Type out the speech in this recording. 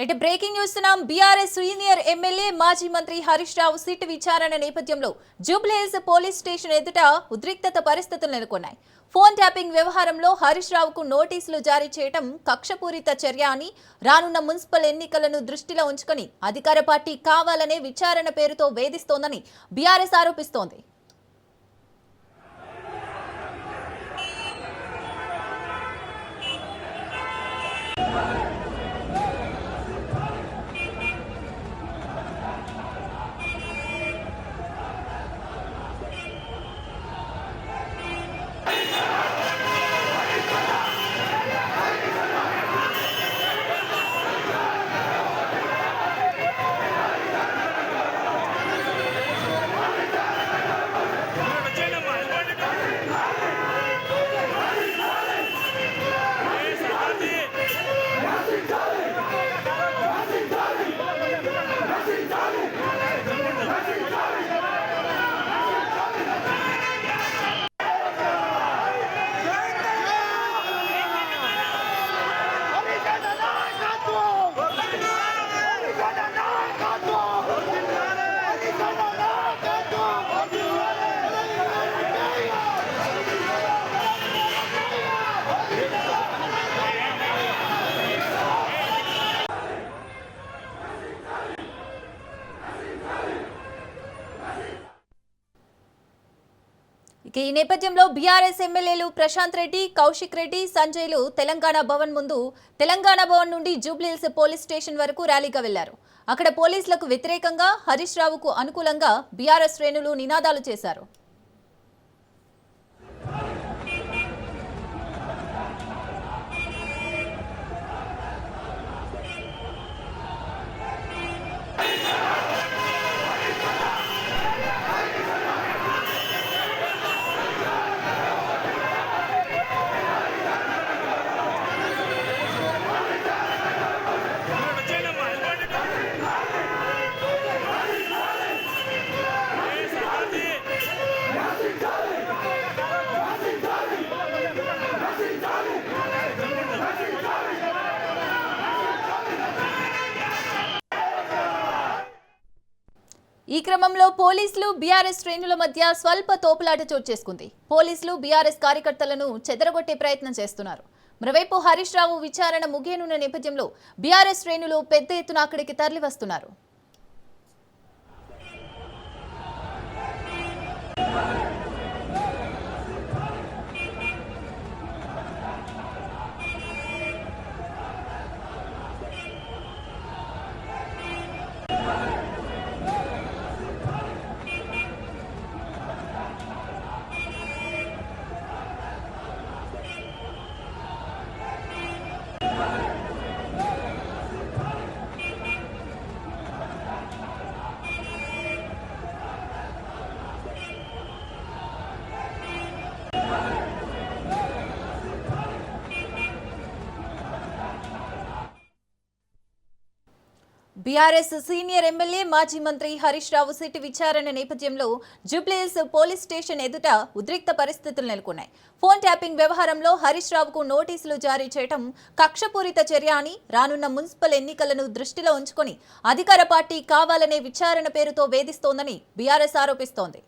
Right breaking news BRS senior MLA మాజీ మంత్రి Harish Rao SIT విచారణ నేపథ్యంలో జూబ్లీహిల్స్ పోలీస్ స్టేషన్ ఎదుట ఉద్రిక్తత పరిస్థితులు నెలకొన్నాయి. ఫోన్ ట్యాపింగ్ వ్యవహారంలో హరీష్ రావుకు నోటీసులు జారీ చేయడం కక్షపూరిత చర్య అని రానున్న మున్సిపల్ ఎన్నికలను దృష్టిలో ఉంచుకొని అధికార పార్టీ కావాలనే విచారణ పేరుతో వేధిస్తోందని బీఆర్ఎస్ ఆరోపిస్తోంది. ఇక ఈ నేపథ్యంలో బీఆర్ఎస్ ఎమ్మెల్యేలు ప్రశాంత్ రెడ్డి కౌశిక్ రెడ్డి సంజయ్లు తెలంగాణ భవన్ ముందు తెలంగాణ భవన్ నుండి జూబ్లీహిల్స్ పోలీస్ స్టేషన్ వరకు ర్యాలీగా వెళ్ళారు. అక్కడ పోలీసులకు వ్యతిరేకంగా హరీష్ రావుకు అనుకూలంగా బీఆర్ఎస్ శ్రేణులు నినాదాలు చేశారు. ఈ క్రమంలో పోలీసులు బీఆర్ఎస్ శ్రేణుల మధ్య స్వల్ప తోపులాట చోటు చేసుకుంది. పోలీసులు బీఆర్ఎస్ కార్యకర్తలను చెదరగొట్టే ప్రయత్నం చేస్తున్నారు. మరోవైపు హరీష్ రావు విచారణ ముగియనున్న నేపథ్యంలో బీఆర్ఎస్ శ్రేణులు పెద్ద ఎత్తున అక్కడికి తరలి బీఆర్ఎస్ సీనియర్ ఎమ్మెల్యే మాజీ మంత్రి హరీష్ రావు సిట్ విచారణ నేపథ్యంలో జూబ్లీహిల్స్ పోలీస్ స్టేషన్ ఎదుట ఉద్రిక్త పరిస్థితులు నెలకొన్నాయి. ఫోన్ ట్యాపింగ్ వ్యవహారంలో హరీష్ రావుకు నోటీసులు జారీ చేయడం కక్షపూరిత చర్య అని రానున్న మున్సిపల్ ఎన్నికలను దృష్టిలో ఉంచుకొని అధికార పార్టీ కావాలనే విచారణ పేరుతో వేధిస్తోందని బీఆర్ఎస్ ఆరోపిస్తోంది.